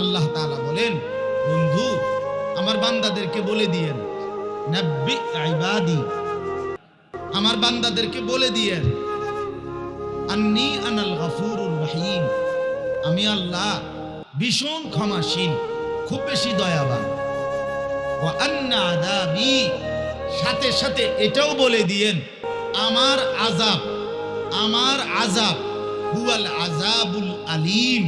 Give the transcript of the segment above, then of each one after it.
আল্লাহ তাআলা বলেন, বন্ধু, আমার বান্দাদেরকে বলে দিয়েন আমার বান্দাদেরকে বলে দিয়েন, আন্নি আনাল আমি আল্লাহ ভীষণ ক্ষমাশীল, খুব বেশি দয়াবান। সাথে সাথে এটাও বলে দিয়েন, আমার আজাব আমার আজাব হুয়াল আজাবুল আলিম।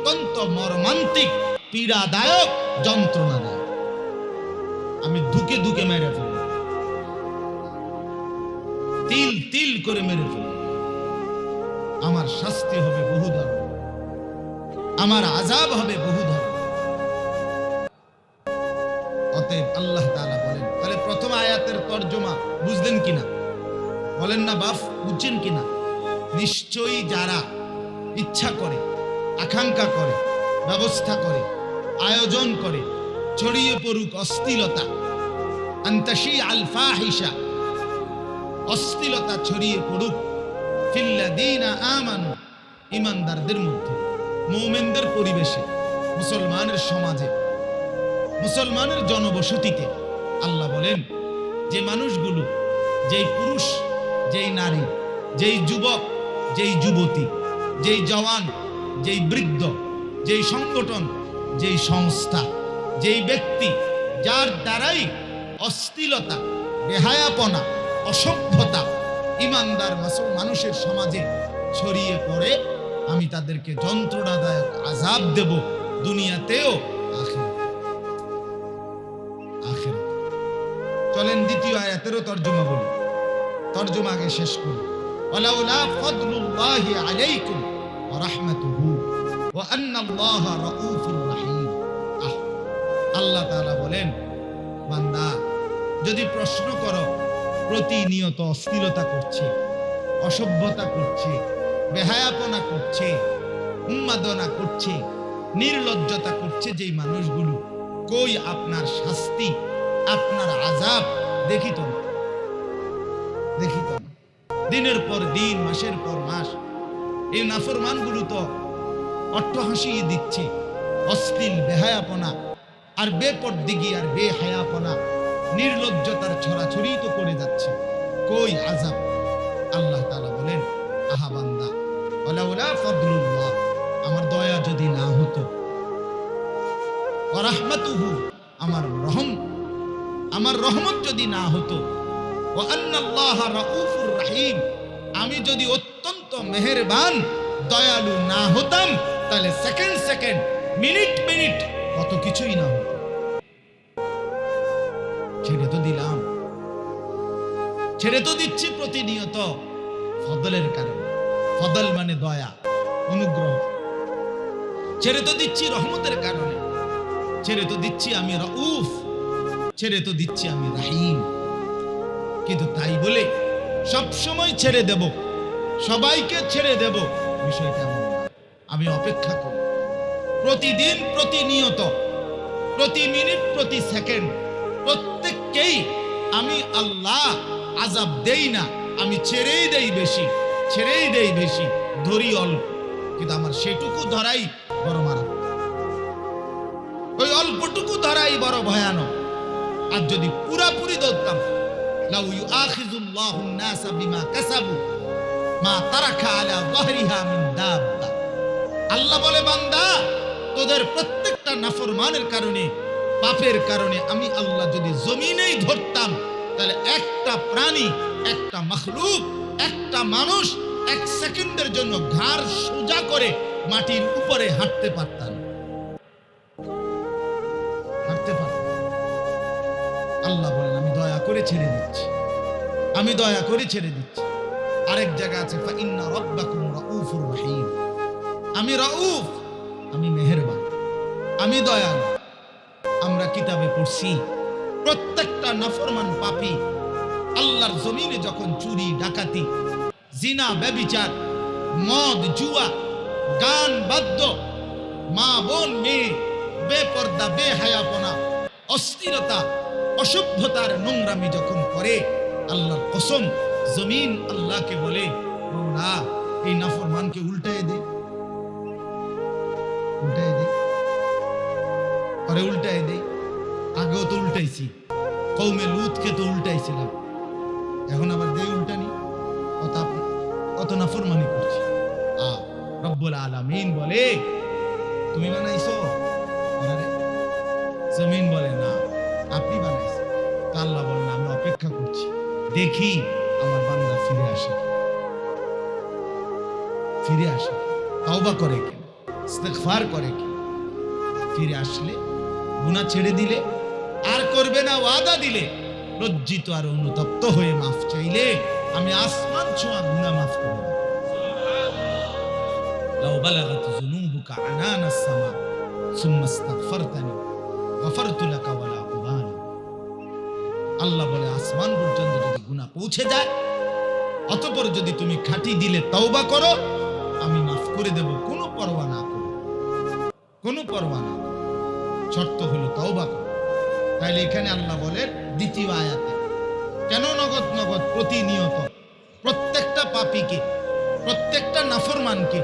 অত্যন্ত মর্মান্তিক, পীড়াদায়ক যন্ত্রণাদায়ক। আমি ধুকে ধুকে মেরে ফেলব তিল তিল করে মেরে ফেলব আমার শাস্তি হবে বহুধর আমার আজাব হবে বহুধর অতএব আল্লাহ তাআলা বলেন, তাহলে প্রথম আয়াতের তর্জমা বুঝলেন কিনা? বলেন না, বাফ, বুঝছেন কিনা? নিশ্চয়ই যারা ইচ্ছা করে আকাঙ্ক্ষা করে, ব্যবস্থা করে, আয়োজন করে, ছড়িয়ে পড়ুক অস্থিলতা। আন্তাসি আলফা হিসা অস্থিলতা ছড়িয়ে পড়ুক। ফিল্লাদিনা আমানু, ইমানদারদের মধ্যে, মৌমেনদের পরিবেশে, মুসলমানের সমাজে, মুসলমানের জনবসতিতে। আল্লাহ বলেন, যে মানুষগুলো, যেই পুরুষ, যেই নারী, যেই যুবক, যেই যুবতী, যেই জওয়ান যেই বৃদ্ধ, যেই সংগঠন, যেই সংস্থা, যেই ব্যক্তি যার দ্বারাই অস্থিলতা বেহায়াপনা, অসভ্যতা ইমানদার মাসু- মানুষের সমাজে ছড়িয়ে পড়ে, আমি তাদেরকে যন্ত্রণাদায়ক আজাব দেব দুনিয়াতেও আখিরাতে। চলেন দ্বিতীয় আয়াতেরও তর্জমা বলি। তর্জমা আগে শেষ করি। ওয়ালাউলা ফাদলুল্লাহি আলাইকুম রাহমাতুহু আল্লাহ বলেন, বান্দা, যদি প্রশ্ন করো, প্রতিনিয়ত অস্থিরতা করছে, অসভ্যতা করছে, বেহায়াপনা করছে, উন্মাদনা করছে, নির্লজ্জতা করছে যেই মানুষগুলো, কই আপনার শাস্তি, আপনার আজাব দেখিত না। দেখিত না। দিনের পর দিন, মাসের পর মাস, এই নাফরমানগুলো তো অট্টহাসি দিচ্ছে, অশ্লীল বেহায়াপনা আর বেপরদিগি আর বেহায়াপনা, নির্লজ্জতার ছড়াছড়ি তো করে যাচ্ছে। কই আজাব আল্লাহ তাআলা বলেন, আহা বান্দা, ওয়ালাউলা ফাদলুল্লাহ, আমার দয়া যদি না হতো, ওয়ারাহমাতুহু, আমার রহম, আমার রহমত যদি না হতো ওয়া আন্নাল্লাহা রাউফুর রাহিম, আমি যদি অত্যন্ত মেহেরবান, দয়ালু না হতাম তাহলে সেকেন্ড সেকেন্ড মিনিট মিনিট। কত কিছুই না। ছেড়ে তো দিলাম। ছেড়ে তো দিচ্ছি প্রতিনিয়ত। ফদলের কারণে। ফদল মানে দয়া, অনুগ্রহ। ছেড়ে তো দিচ্ছি রহমতের কারণে। ছেড়ে তো দিচ্ছি আমি রউফ। ছেড়ে তো দিচ্ছি আমি রাহিম। কিন্তু তাই বলে সব সময় ছেড়ে দেব। সবাইকে ছেড়ে দেব। বিষয়টা না। আমি অপেক্ষা করি প্রতিদিন প্রতিনিয়ত, প্রতি মিনিট, প্রতি সেকেন্ড, প্রত্যেককেই আমি আল্লাহ আজাব দেই না, আমি ছেড়েই দেই বেশি, ছেড়েই দেই বেশি, ধরি অল্প। কিন্তু আমার সেটুকু ধরাই বড় মারাত্মক। ওই অল্পটুকু ধরাই বড় ভয়ানক। আর যদি পুরাপুরি ধরতাম, লাউ ইউ আখিজুল্লাহু মা আলা আল্লাহ বলে, বান্দা, তোদের প্রত্যেকটা নাফরমানের কারণে, পাপের কারণে আমি আল্লাহ যদি জমিনেই ধরতাম, তাহলে একটা প্রাণী, একটা মখলুক, একটা মানুষ এক সেকেন্ডের জন্য ঘাড় সোজা করে মাটির উপরে হাঁটতে পারতাম। আল্লাহ বলেন, আমি দয়া করে ছেড়ে দিচ্ছি। আমি দয়া করে ছেড়ে দিচ্ছি। আরেক জায়গা আছে ইন্না রাব্বাকুম রাউফুর রহিম। আমি রাউফ। আমি মেহেরবান। আমি দয়ালু। আমরা কিতাবে পড়ছি, প্রত্যেকটা নাফরমান পাপী আল্লাহর জমিনে যখন চুরি, ডাকাতি, জিনা, ব্যবিচার, মদ, জুয়া, গান, বাদ্য, মা, বোন, মেয়ে, বেপর্দা, বেহায়াপনা, অস্থিরতা, অসভ্যতার নোংরামি যখন করে, আল্লাহর কসম, জমিন আল্লাহকে বলে মৌলা এই নাফরমানকে উল্টায় দে। পরে উল্টাই দেই, আগেও তো উল্টাইছি। কৌমে লুতকে তো উল্টাইছিলাম। এখন আবার দেই উল্টানি, অত অত নাফরমানি করছি। আ, রব্বুল আলামিন বলে, তুমি বানাইছো? ওনারে জমিন বলে না, আপনি বানাইছেন। তো আল্লাহ বলেন আমি অপেক্ষা করছি। দেখি আমার বান্দা ফিরে আসে। ফিরে আসে। তাওবা করে কি? ইস্তেগফার করে কি? ফিরে আসলে গুনাহ ছেড়ে দিলে আর করবে না ওয়াদা দিলে লজ্জিত আর অনুতপ্ত হয়ে মাফ চাইলে আমি আসমান ছোঁয়া গুনাহ মাফ করে দেব لو بلغت ذنوبك عنان السماء ثم استغفرتني غفرت لك ولا أبالي আল্লাহ বলে আসমান পর্যন্ত যদি গুনাহ পৌঁছে যায় অতঃপর যদি তুমি খাঁটি দিলে তওবা করো আমি মাফ করে দেব কোনো পরোয়া না করো কোনো পরোয়া না করো। শর্ত হলো তওবা তাইলে এখানে আল্লাহ বলেন দ্বিতীয় আয়াতে, কেন নগদ নগদ প্রতিনিয়ত? প্রত্যেকটা পাপীকে, প্রত্যেকটা নাফরমানকে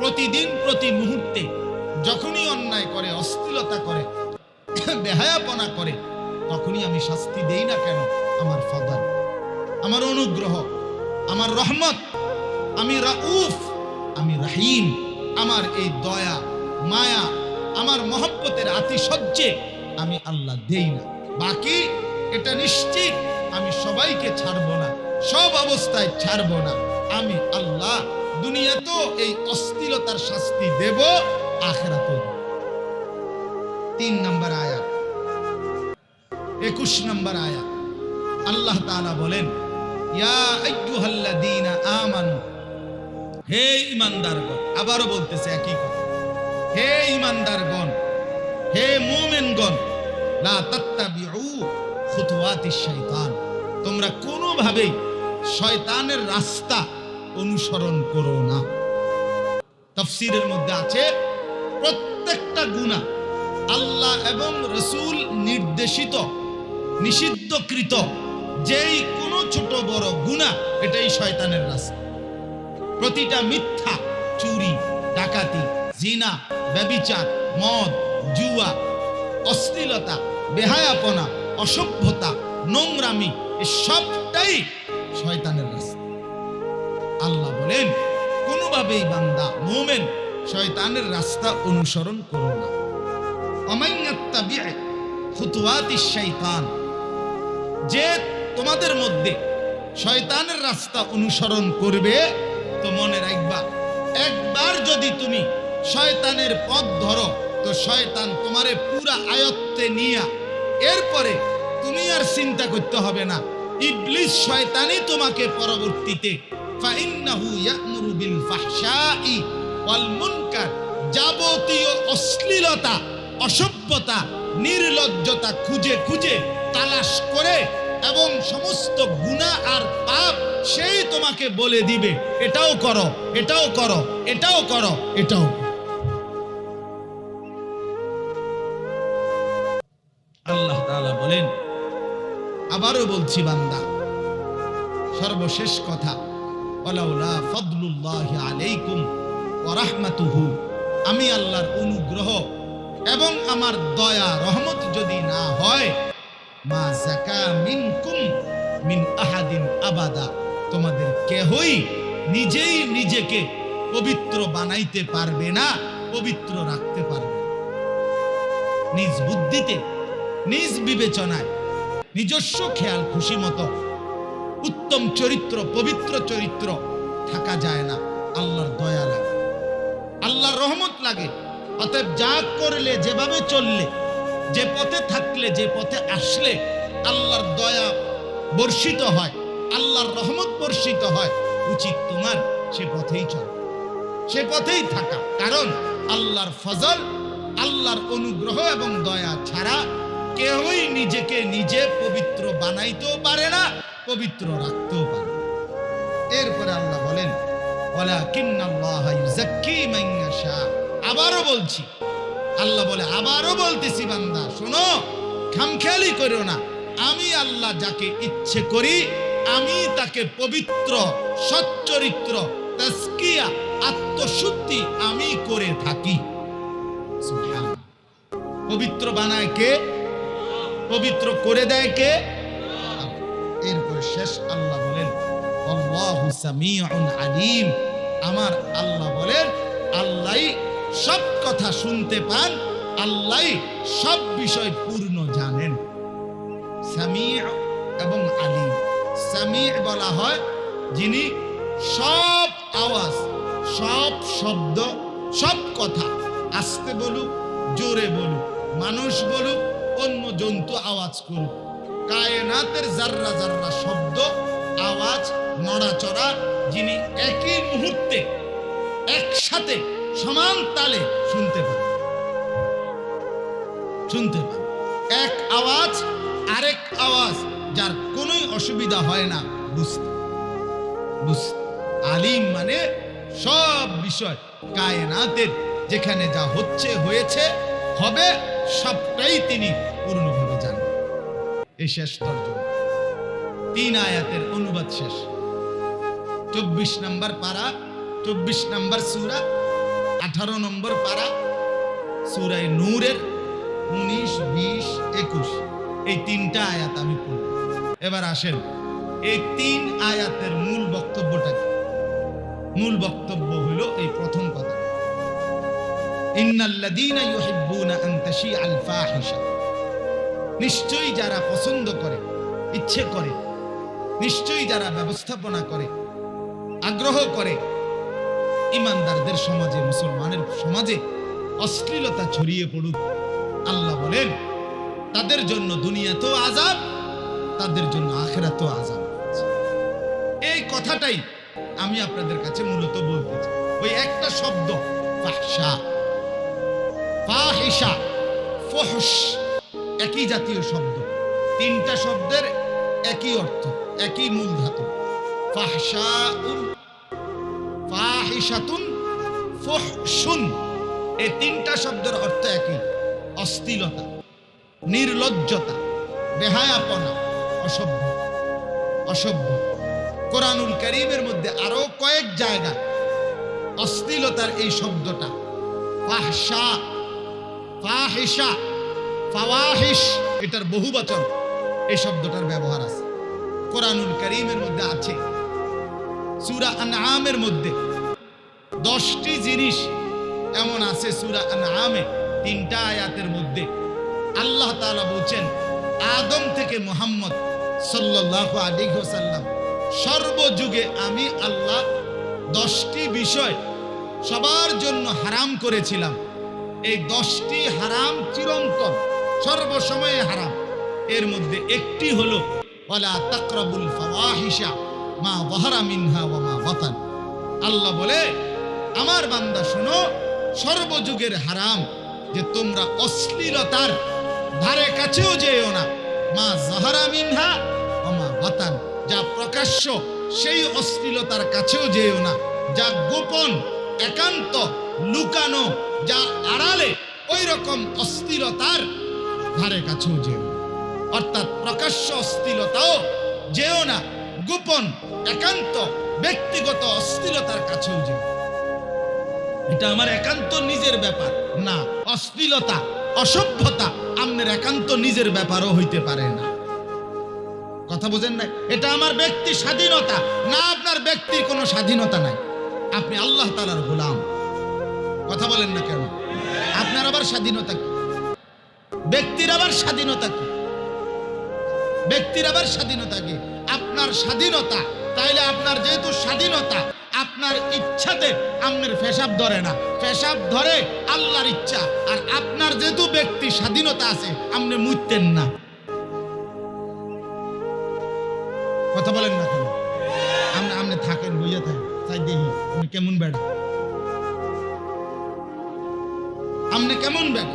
প্রতিদিন প্রতি মুহূর্তে যখনই অন্যায় করে অস্থিরতা করে, বেহায়াপনা করে, তখনই আমি শাস্তি দেই না কেন? আমার ফদল আমার অনুগ্রহ, আমার রহমত, আমি রাউফ, আমি রাহিম, আমার এই দয়া, মায়া আমার মহব্বতের আতিশয্যে আমি আল্লাহ দেই না। বাকি এটা নিশ্চিত, আমি সবাইকে ছাড়ব না, সব অবস্থায় ছাড়ব না। আমি আল্লাহ দুনিয়াতেও এই অস্থিরতার শাস্তি দেব, আখেরাতেও দেব। তিন নম্বর আয়াত, একুশ নম্বর আয়াত। আল্লাহ তাআলা বলেন, ইয়া আইয়ুহাল্লাযীনা আমানু হে ঈমানদারগণ, আবারও বলতেছে একই কথা। হে ঈমানদারগণ হে মুমিনগণ, লা তাত্তাবিউ খুতুওয়াতিশ শাইতান। তোমরা কোনোভাবেই শয়তানের রাস্তা অনুসরণ করো না। তাফসীরের মধ্যে আছে, প্রত্যেকটা গুনাহ আল্লাহ এবং রসুল নির্দেশিত, নিষিদ্ধকৃত, যেই কোনো ছোট বড় গুনাহ, এটাই শয়তানের রাস্তা। প্রতিটা মিথ্যা, চুরি, ডাকাতি, জিনা ব্যবিচার, মদ, জুয়া, অশ্লীলতা, বেহায়াপনা, অসভ্যতা, নোংরামি, এ সবটাই শয়তানের রাস্তা। আল্লাহ বলেন, কোনোভাবেই বান্দা, মোমেন শয়তানের রাস্তা অনুসরণ করো না। শাইতান। যে তোমাদের মধ্যে শয়তানের রাস্তা অনুসরণ করবে, তো মনে রাখবা, একবার যদি তুমি শয়তানের পথ ধরো। তো শয়তান তোমারে পুরা আয়ত্তে নিয়া, এরপরে তুমি আর চিন্তা করতে হবে না। ইবলিস শয়তানই তোমাকে পরবর্তীতে, ফাইন্নাহু ইয়া'মুরু বিল ফাহশাই ওয়াল মুনকার, যাবতীয় অশ্লীলতা, অসভ্যতা, নির্লজ্জতা খুঁজে খুঁজে তালাশ করে এবং সমস্ত গুনাহ আর পাপ সেই তোমাকে বলে দিবে, এটাও করো এটাও করো এটাও করো, এটাও আবারও বলছি, বান্দা, সর্বশেষ কথা ওয়ালাউলা ফদলুল্লাহি আলাইকুম ওয়া রাহমাতুহু। আমি আল্লাহর অনুগ্রহ এবং আমার দয়া, রহমত যদি না হয়, মা জাকা মিনকুম মিন আহাদিন আবাদা। তোমাদের কেহই নিজেই নিজেকে পবিত্র বানাইতে পারবে না, পবিত্র রাখতে পারবে নিজ বুদ্ধিতে, নিজ বিবেচনায় নিজস্ব খেয়াল খুশি মতো। উত্তম চরিত্র, পবিত্র চরিত্র থাকা যায় না। আল্লাহর দয়া লাগে। আল্লাহর রহমত লাগে। অতএব যা করলে, যেভাবে চললে, যে পথে থাকলে, যে পথে আসলে, আল্লাহর দয়া বর্ষিত হয়, আল্লাহর রহমত বর্ষিত হয়, উচিত তোমার সে পথেই চল। সে পথেই থাকা। কারণ আল্লাহর ফজল, আল্লাহর অনুগ্রহ এবং দয়া ছাড়া কেউই নিজেকে নিজে পবিত্র বানাইতেও পারে না, পবিত্র রাখতেও পারে এরপরে আল্লাহ বলেন আবারও বলছি, আল্লাহ বলে, আবারও বলতেছি বান্দা, শোনো, খামখেয়ালি করো না। আমি আল্লাহ যাকে ইচ্ছে করি, আমি তাকে পবিত্র, সচ্চরিত্র তাস্কিয়া আত্মশুদ্ধি আমি করে থাকি। পবিত্র বানায় কে? পবিত্র করে দেয় কে? এরপর শেষ আল্লাহ বলেন আলিম। আমার আল্লাহ বলেন, আল্লাহ সব কথা শুনতে পান, আল্লাহ সব বিষয় পূর্ণ জানেন। সামি এবং আলিম। সামি বলা হয় যিনি সব আওয়াজ, সব শব্দ, সব কথা আস্তে বলুক, জোরে বলুক, মানুষ বলুক অন্য জন্তু আওয়াজ করুক কায়নাতের জাররা জাররা শব্দ, আওয়াজ, নড়াচড়া, যিনি একই মুহূর্তে একসাথে সমান তালে শুনতে পান। শুনতে পান। এক আওয়াজ, আরেক আওয়াজ, যার কোনোই অসুবিধা হয় না। বুঝতে বুঝতে। আলিম মানে সব বিষয়। কায়নাতের যেখানে যা হচ্ছে, হয়েছে, হবে সবটাই তিনি পূর্ণভাবে জানেন। এই শেষ তর্জমা তিন আয়াতের অনুবাদ শেষ। চব্বিশ নম্বর পারা, চব্বিশ নম্বর সুরা, আঠারো নম্বর পারা, সুরায় নূরের উনিশ, বিশ, একুশ। এই তিনটা আয়াত আমি পড়ব। এবার আসেন এই তিন আয়াতের মূল বক্তব্যটা মূল বক্তব্য হলো এই প্রথম নিশ্চয়ই যারা পছন্দ করে, ইচ্ছে করে, নিশ্চয়ই যারা ব্যবস্থাপনা করে, আগ্রহ করে, ইমানদারদের সমাজে, মুসলমানের সমাজে অশ্লীলতা ছড়িয়ে পড়ুক, আল্লাহ বলেন, তাদের জন্য দুনিয়াতেও আজাব তাদের জন্য আখেরাতেও আছে। এই কথাটাই আমি আপনাদের কাছে মূলত বলতে চাই। ওই একটা শব্দ, ফাহশা। ফাহিশা ফহস একই জাতীয় শব্দ। তিনটা শব্দের একই অর্থ, একই মূল ধাতু। ফাহশাউন, ফাহিশাতুন, ফহশুন। এই তিনটা শব্দের অর্থ একই, অস্থিলতা, নির্লজ্জতা, বেহায়াপনা, অসভ্য অসভ্য। কোরআনুল করিমের মধ্যে আরও কয়েক জায়গা অশ্লীলতার এই শব্দটা, ফাহশা। ফাহিশা, ফাওয়াহিশ, এটার বহু বচন। এই শব্দটার ব্যবহার আছে। কোরআনুল করিমের মধ্যে আছে। সুরা আনআমের মধ্যে। দশটি জিনিস এমন আছে সুরা আনআমে, তিনটা আয়াতের মধ্যে। আল্লাহ তাআলা বলছেন, আদম থেকে মোহাম্মদ সাল্লাল্লাহু আলাইহি ওয়াসাল্লাম, সর্বযুগে আমি আল্লাহ দশটি বিষয় সবার জন্য হারাম করেছিলাম। এই দশটি হারাম চিরন্তন, সর্বসময়ে হারাম। এর মধ্যে একটি হলো, ওয়ালা তাকরাবুল ফাওয়াহিশা, মা যাহারা মিনহা ওয়া মা বাতান। আল্লাহ বলে, আমার বান্দা শোনো, সর্বযুগের হারাম, যে তোমরা অশ্লীলতার ধারে কাছেও যেও না। মা জাহারা মিনহা ও মা বাতান, যা প্রকাশ্য সেই অশ্লীলতার কাছেও যেও না, যা গোপন, একান্ত লুকানো, যা আড়ালে ওই রকম অস্থিরতার ধারে কাছেও যেও অর্থাৎ প্রকাশ্য অস্থিরতাও যেও না, গোপন, একান্ত, ব্যক্তিগত অস্থিরতার কাছেও যেও এটা আমার একান্ত নিজের ব্যাপার, না অশ্লীলতা অসভ্যতা আপনার একান্ত নিজের ব্যাপারও হইতে পারে না। কথা বোঝেন না এটা আমার ব্যক্তি স্বাধীনতা, না আপনার ব্যক্তির কোনো স্বাধীনতা নাই। আপনি আল্লাহ তালার গোলাম। কথা বলেন না কেন? আপনার আবার স্বাধীনতা কি? ব্যক্তির আবার স্বাধীনতা কি? ব্যক্তির আবার স্বাধীনতা কি? আপনার স্বাধীনতা, তাইলে আপনার যেহেতু স্বাধীনতা, আপনার ইচ্ছাতে আপনার পেশাব ধরে না। পেশাব ধরে আল্লাহর ইচ্ছা, আর আপনার যেহেতু ব্যক্তি স্বাধীনতা আছে, আপনি মুইতেন না। কথা বলেন না কেন? আপনি থাকেন বুঝে থাকেন। তাই দেখি কেমন বেড়া? আপনি কেমন বেড়া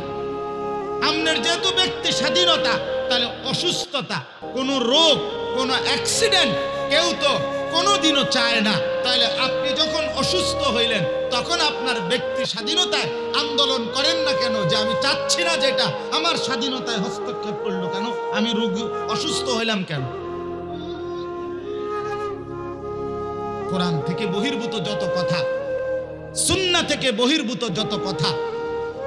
আপনার যেহেতু ব্যক্তি স্বাধীনতা, তাহলে অসুস্থতা, কোনো রোগ, কোনো অ্যাক্সিডেন্ট কেউ তো কোনোদিনও চায় না। তাহলে আপনি যখন অসুস্থ হইলেন, তখন আপনার ব্যক্তি স্বাধীনতায় আন্দোলন করেন না কেন? যে আমি চাচ্ছি না যেটা, আমার স্বাধীনতায় হস্তক্ষেপ করল কেন? আমি রোগী, অসুস্থ হইলাম কেন? কোরআন থেকে বহির্ভূত যত কথা সুন্না থেকে বহির্ভূত যত কথা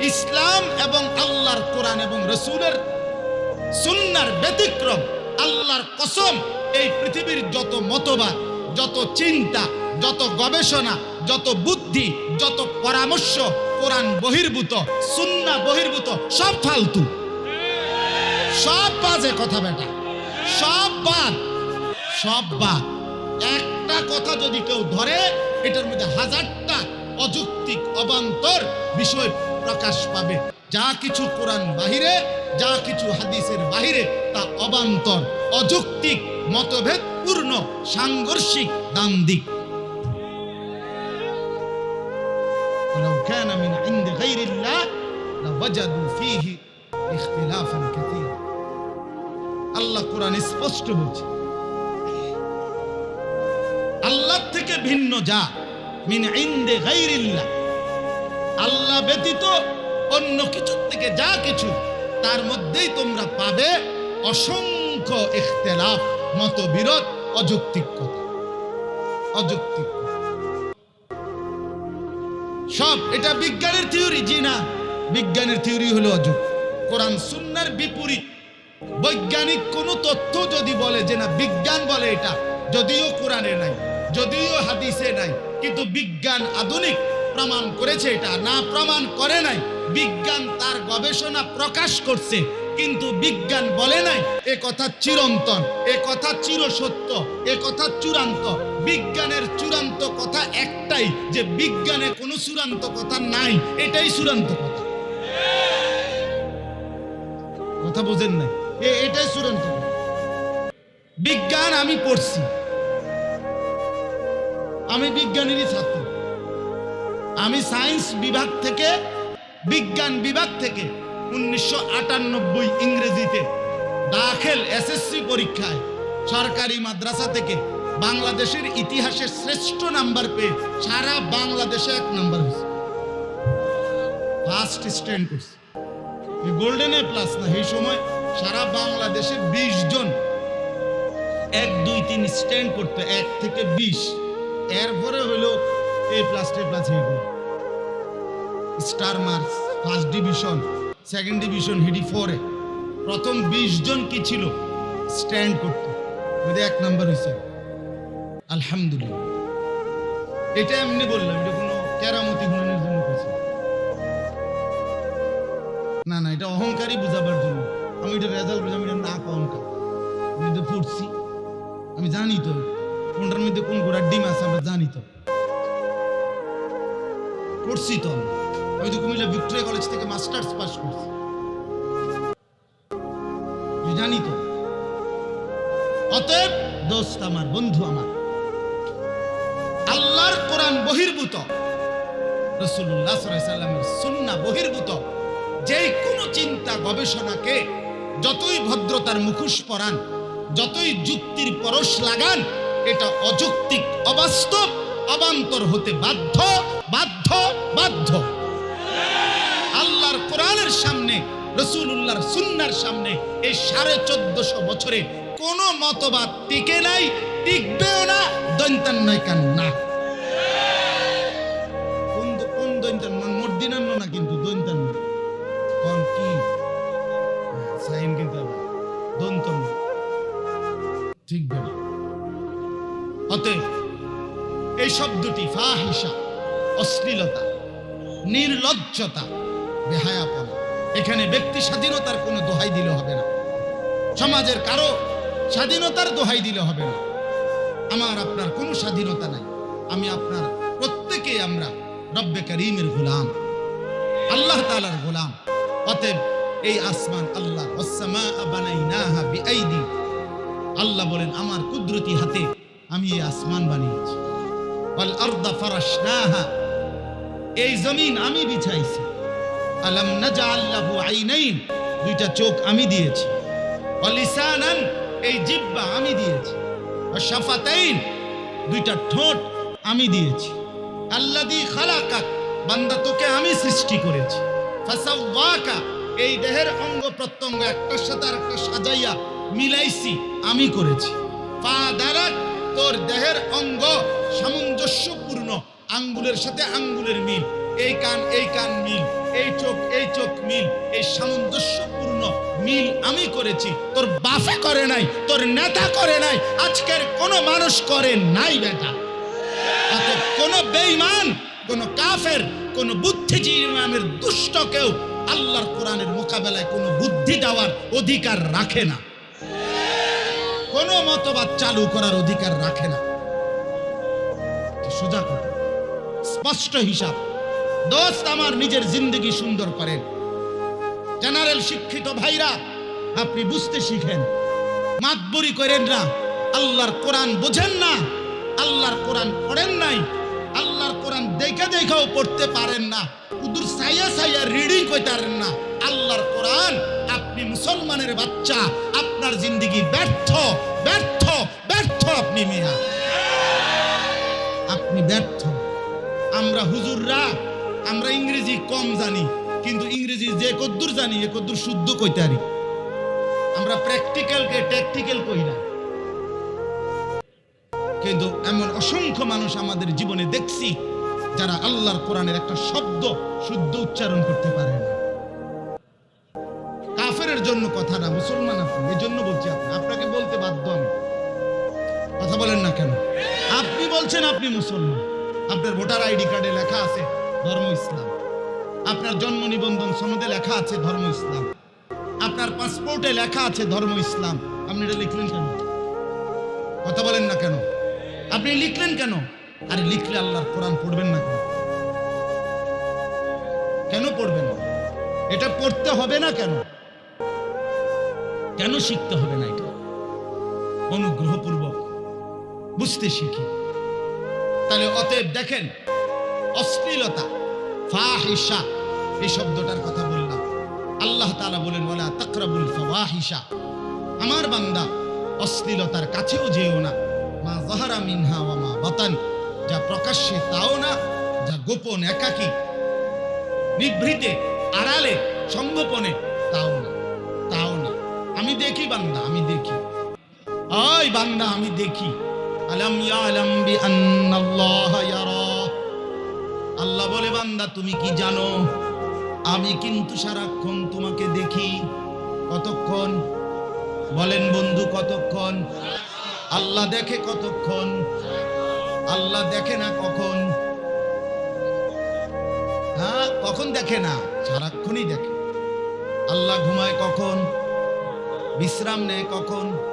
ইসলাম এবং আল্লাহর কোরআন এবং রসুলের সুন্নার ব্যতিক্রম, আল্লাহর কসম, এই পৃথিবীর যত মতবাদ, যত চিন্তা, যত গবেষণা, যত বুদ্ধি, যত পরামর্শ কোরআন বহির্ভূত, সুন্না বহির্ভূত, সব ফালতু। সব বাজে কথা বেটা। সব বাদ। সব বাদ। একটা কথা যদি কেউ ধরে, এটার মধ্যে হাজারটা অযৌক্তিক অবান্তর বিষয় প্রকাশ পাবে যা কিছু কোরআন বাহিরে যা কিছু হাদিসের বাহিরে তা অবান্তর অযৌক্তিক মতভেদপূর্ণ সাংঘর্ষিক দান্দিক ولو كان من عند غير الله لوجدوا فيه اختلافا كثيرا আল্লাহ কোরআন স্পষ্ট বলছে আল্লাহ থেকে ভিন্ন যা মিন ইন্দে গাইরিল্লাহ আল্লাহ ব্যতীত অন্য কিছুর থেকে যা কিছু, তার মধ্যেই তোমরা পাবে অসংখ্য ইখতিলাফ, মতবিরোধ, অযৌক্তিক কথা। অযৌক্তিক সব, এটা বিজ্ঞানের থিওরি, জি না। বিজ্ঞানের থিওরি হলো অযুক্ত কোরআন সুন্নার বিপরীত। বৈজ্ঞানিক কোন তথ্য যদি বলে যে না, বিজ্ঞান বলে এটা, যদিও কোরআনে নাই, যদিও হাদিসে নাই, কিন্তু বিজ্ঞান আধুনিক প্রমাণ করেছে এটা। না প্রমাণ করে নাই, বিজ্ঞান তার গবেষণা প্রকাশ করছে, কিন্তু বিজ্ঞান বলে নাই, এ কথা চিরন্তন, এ কথা চিরসত্য, এ কথা চূড়ান্ত। বিজ্ঞানের চূড়ান্ত কথা একটাই, যে বিজ্ঞানে কোনো চূড়ান্ত কথা নাই, এটাই চূড়ান্ত কথা। কথা বোঝেন নাই? এটাই চূড়ান্ত। বিজ্ঞান আমি পড়ছি। আমি বিজ্ঞানেরই ছাত্র। আমি সায়েন্স বিভাগ থেকে, বিজ্ঞান বিভাগ থেকে উনিশশো আটানব্বই ইংরেজিতে দাখেল এসএসসি পরীক্ষায় সরকারি মাদ্রাসা থেকে বাংলাদেশের ইতিহাসে শ্রেষ্ঠ নাম্বার পেয়ে সারা বাংলাদেশে এক নাম্বার হয়েছে। ফার্স্ট স্ট্যান্ড করছে গোল্ডেন এ প্লাস না, এই সময় সারা বাংলাদেশে বিশ জন এক, দুই, তিন স্ট্যান্ড করতে, এক থেকে বিশ। এরপরে হলো এ প্লাস টে প্লাস এইগুলো star marks first division second division হিডি ফোরে প্রথম বিশ জন কি ছিল? স্ট্যান্ড করতে। ওদের এক নাম্বার হয়েছে। আলহামদুলিল্লাহ। এটা এমনি বললাম, এটা কোনো কেরামতি গুণনের জন্য কিছু না না, এটা অহংকারই বোঝাবার জন্য। আমি এটা রেজাল্ট বুঝি আমি এটা না অহংকার আমি এটা পড়ছি। আমি জানি তো। কোনটার মধ্যে কোন গোড়ার ডিম আছে আমরা জানি তো। পড়ছি তো আমি। তো কুমিল্লা ভিক্টোরিয়া কলেজ থেকে মাস্টার্স পাস করছি জানি তো অতএব দোস্ত আমার, বন্ধু আমার, আল্লাহর কোরআন বহির্ভূত রসুল্লাহ সাল্লামের সুন্না বহির্ভূত যে কোনো চিন্তা গবেষণাকে যতই ভদ্রতার মুখোশ পরান, যতই যুক্তির পরশ লাগান, এটা অযৌক্তিক, অবাস্তব, অবান্তর হতে বাধ্য বাধ্য আল্লাহর কোরআনের সামনে রসুল্লাহর সুন্নার সামনে এই সাড়ে চোদ্দশো বছরে কোনো মতবাদ টিকে নাই, টিকবেও না, দৈন্তান নয় কান না। না এই শব্দটি ফাহিসা অশ্লীলতা, নির্লজ্জতা, বেহায়াপন। এখানে ব্যক্তি স্বাধীনতার কোনো দোহাই দিলে হবে না। সমাজের কারও স্বাধীনতার দোহাই দিলে হবে না। আমার আপনার কোনো স্বাধীনতা নাই। আমি আপনার প্রত্যেকে আমরা রব্বে করিমের গোলাম। আল্লাহ তাআলার গোলাম। অতএব এই আসমান আল্লাহ আল্লাহ বলেন, আমার কুদরতি হাতে আমি এই আসমান বানিয়েছি। এই জমিন আমি বিছাইছি। আলাম নাজাল লাহু আইনাইন, দুইটা চোখ আমি দিয়েছি। অলিসানান, এই জিব্বা আমি দিয়েছি। শাফাতাইন দুইটা ঠোঁট আমি দিয়েছি। আল্লাদি খালাকাক, বান্দা তোকে আমি সৃষ্টি করেছি। ফাসাওয়াকা, এই দেহের অঙ্গ প্রত্যঙ্গ একটার সাথে আরেকটা সাজাইয়া মিলাইছি আমি করেছি। ফাদারাক, তোর দেহের অঙ্গ সামঞ্জস্যপূর্ণ আঙ্গুলের সাথে আঙ্গুলের মিল। এই কান এই কান মিল। এই চোখ এই চোখ মিল। এই সামঞ্জস্যপূর্ণ মিল আমি করেছি। তোর বাফে করে নাই, তোর নেতা করে নাই, আজকের কোনো মানুষ করে নাই বেটা। কোনো বেঈমান, কোন কাফের, কোন বুদ্ধিজীবী নামের দুষ্ট কেউ আল্লাহর কোরআনের মোকাবেলায় কোনো বুদ্ধি দেওয়ার অধিকার রাখে না। কোনো মতবাদ চালু করার অধিকার রাখে না। সোজা স্পষ্ট হিসাব। দোস্ত আমার নিজের জিন্দগি সুন্দর করেন। জেনারেল শিক্ষিত ভাইরা, আপনি বুঝতে শিখেন। মাতবুরি করেন না। আল্লাহর কোরআন বোঝেন না। আল্লাহর কোরআন পড়েন নাই। আল্লাহর কোরআন দেখে দেখেও পড়তে পারেন না। উদুর সাইয়া সাইয়া রিডিং কইতারেন না। আল্লাহর কোরআন, আপনি মুসলমানের বাচ্চা। আপনার জিন্দগি ব্যর্থ ব্যর্থ ব্যর্থ আপনি মিয়া। আপনি ব্যর্থ। আমরা হুজুররা, আমরা ইংরেজি কম জানি, কিন্তু ইংরেজি যে কদ্দুর জানি, এ কদ্দুর শুদ্ধ কইতে পারি। আমরা প্র্যাকটিক্যালকে ট্যাকটিক্যাল কই না। কিন্তু এমন অসংখ্য মানুষ আমাদের জীবনে দেখছি, যারা আল্লাহর কোরআনের একটা শব্দ শুদ্ধ উচ্চারণ করতে পারে না। কাফেরের জন্য কথা না, মুসলমান আপনি এই জন্য বলছি আপনি, আপনাকে বলতে বাধ্য আমি। কথা বলেন না কেন? আপনি বলছেন আপনি মুসলমান। আপনার ভোটার আইডি কার্ডে লেখা আছে ধর্ম ইসলাম। আপনার জন্ম নিবন্ধন সনদে লেখা আছে ধর্ম ইসলাম। আপনার পাসপোর্টে লেখা আছে ধর্ম ইসলাম। আপনি এটা লিখলেন কেন? কথা বলেন না কেন? আপনি লিখলেন কেন? আরে লিখলে আল্লাহর কোরআন পড়বেন না কেন? কেন পড়বেন? না এটা পড়তে হবে না কেন? কেন শিখতে হবে না এটা? অনুগ্রহপূর্বক বুঝতে শিখি। তাহলে অতএব দেখেন, অশ্লীলতা ফাহিসা এই শব্দটার কথা বললাম। আল্লাহ তাআলা বলেন, ওয়ালা তাকরাবুল ফাওয়াহিসা আমার বান্দা, অশ্লীলতার কাছেও যেও না। মা জাহারা মিনহা ওয়া মা বাতান, যা প্রকাশ্যে তাও না, যা গোপন একাকী। নিভৃতে, আড়ালে সংগোপনে তাও না তাও না। আমি দেখি বান্দা, আমি দেখি। ওই বান্দা, আমি দেখি। আলাম ইয়ালাম বি ইয়ারা। আল্লাহ বলে, বান্দা, তুমি কি জানো? আমি কিন্তু সারাক্ষণ তোমাকে দেখি। কতক্ষণ? বলেন বন্ধু, কতক্ষণ? আল্লাহ দেখে কতক্ষণ? আল্লাহ দেখে না কখন? হ্যাঁ কখন দেখে না? সারাক্ষণই দেখে। আল্লাহ ঘুমায় কখন? বিশ্রাম নেয় কখন?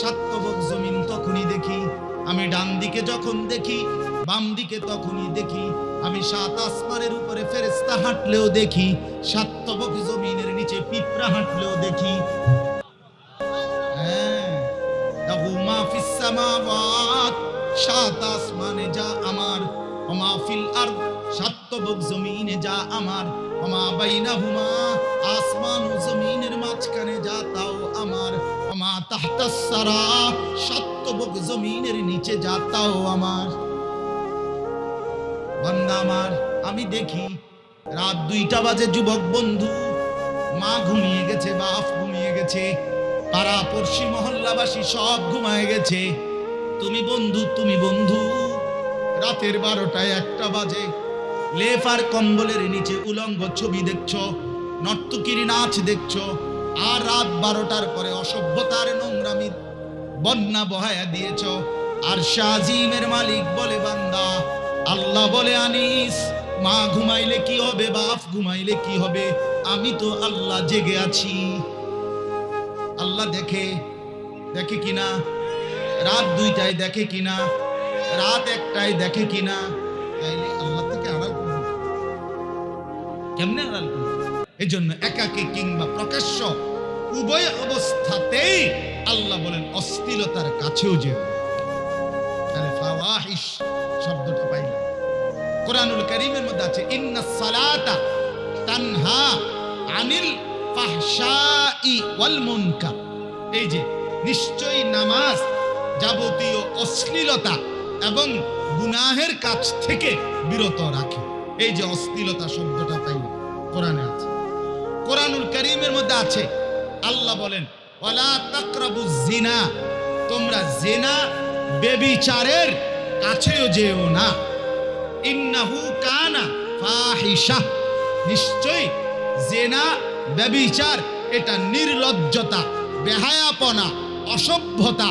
সাতবক জমিন তখনই দেখি। আমি ডান দিকে যখন দেখি, বাম দিকে তখনই দেখি। আমি সাত আসমানের উপরে ফেরেস্তা হাঁটলেও দেখি। সাতবক জমিনের নিচে পিঁপড়া হাঁটলেও দেখি। হ্যাঁ সাত আসমানে যা আমার ওমা ফিল আরদ সাতবক জমিনে যা আমার ওমা বাইনাহুমা, আসমান সারা সাতবক জমিনের নিচে যা তাও আমার। বান্দা আমার, আমি দেখি রাত দুইটা বাজে, যুবক বন্ধু। মা ঘুমিয়ে গেছে, বাপ ঘুমিয়ে গেছে। পাড়া পড়শি, মহল্লাবাসী সব ঘুমায় গেছে। তুমি বন্ধু তুমি বন্ধু। রাতের বারোটায় একটা বাজে। লেফ আর কম্বলের নিচে উলঙ্গ ছবি দেখছ, নর্তকির নাচ দেখছ। আর রাত বারোটার পরে অসভ্যতার নোংরামি বন্যা বহায়া দিয়েছ। আর শাজিমের মালিক বলে, বান্দা, আল্লাহ বলে, আনিস, মা ঘুমাইলে কি হবে, বাপ ঘুমাইলে কি হবে? আমি তো আল্লাহ জেগে আছি। আল্লাহ দেখে দেখে কিনা রাত দুইটায় দেখে কিনা রাত একটায় দেখে কিনা তাইলে আল্লাহ থেকে আড়াল করবে কেমনে আড়াল করবে এই জন্য একাকে কিংবা প্রকাশ্য উভয় অবস্থাতেই আল্লাহ বলেন অস্থিরতার কাছেও শব্দটা কোরআনুল করিমের মধ্যে আছে, ইন্না সালাতা তানহা আনিল ফাহশাই ওয়াল মুনকার। এই যে, নিশ্চয়ই নামাজ যাবতীয় অশ্লীলতা এবং গুনাহের কাছ থেকে বিরত রাখে। এই যে অশ্লীলতা শব্দটা পাই কোরআনে আছে। কোরআনুল করিমের মধ্যে আছে। আল্লাহ বলেন, ওয়ালা তাকরাবু জিনা তোমরা জেনা, বেবিচারের কাছেও যেও না। ইন্নাহু কানা ফাহিশা। নিশ্চয় জেনা ব্যবিচার এটা নির্লজ্জতা, বেহায়াপনা, অসভ্যতা,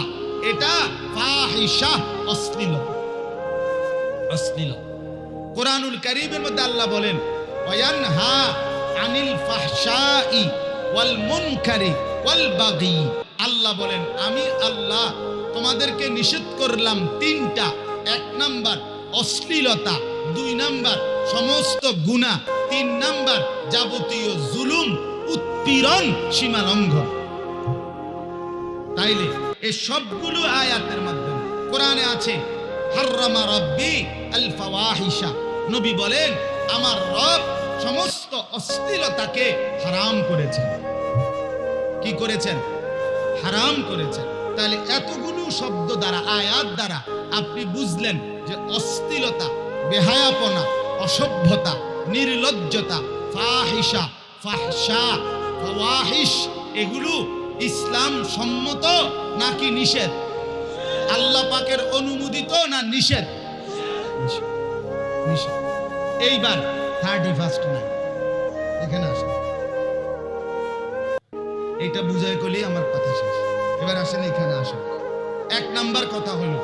এটা ফাহিশা অশ্লীলতা অশ্লীলতা কোরআনুল করিমের মধ্যে আল্লাহ বলেন ওয়ানহা আনিল ফাহশাই ওয়াল মুনকারি ওয়াল বাগি। আল্লাহ বলেন, আমি আল্লাহ তোমাদেরকে নিষেধ করলাম তিনটা। এক নাম্বার অশ্লীলতা, দুই নাম্বার সমস্ত গুনাহ তিন নাম্বার যাবতীয় জুলুম, উৎপীড়ন, সীমালঙ্ঘন। তাইলে এই সবগুলো আয়াতের মাধ্যমে কোরআনে আছে, হাররামা রব্বি আল ফাওয়াহিশা। নবী বলেন, আমার রব সমস্ত অশ্লীলতাকে হারাম করেছেন কি করেছেন হারাম করেছেন তাহলে এতগুলো শব্দ দ্বারা, আয়াত দ্বারা আপনি বুঝলেন যে অশ্লীলতা, বেহায়াপনা, অসভ্যতা, নির্লজ্জতা, ফাহিশা, ফাহশা, ফাওয়াহিশ, এগুলো ইসলাম সম্মত নাকি নিষেধ আল্লাহ পাকের অনুমোদিত না নিষেধ। নিষেধ। এইবার থার্টি ফার্স্ট নাই এখানে আসেন এটা বুঝাই করলেই আমার কথা শেষ। এবার আসেন এখানে আসেন এক নাম্বার কথা হলো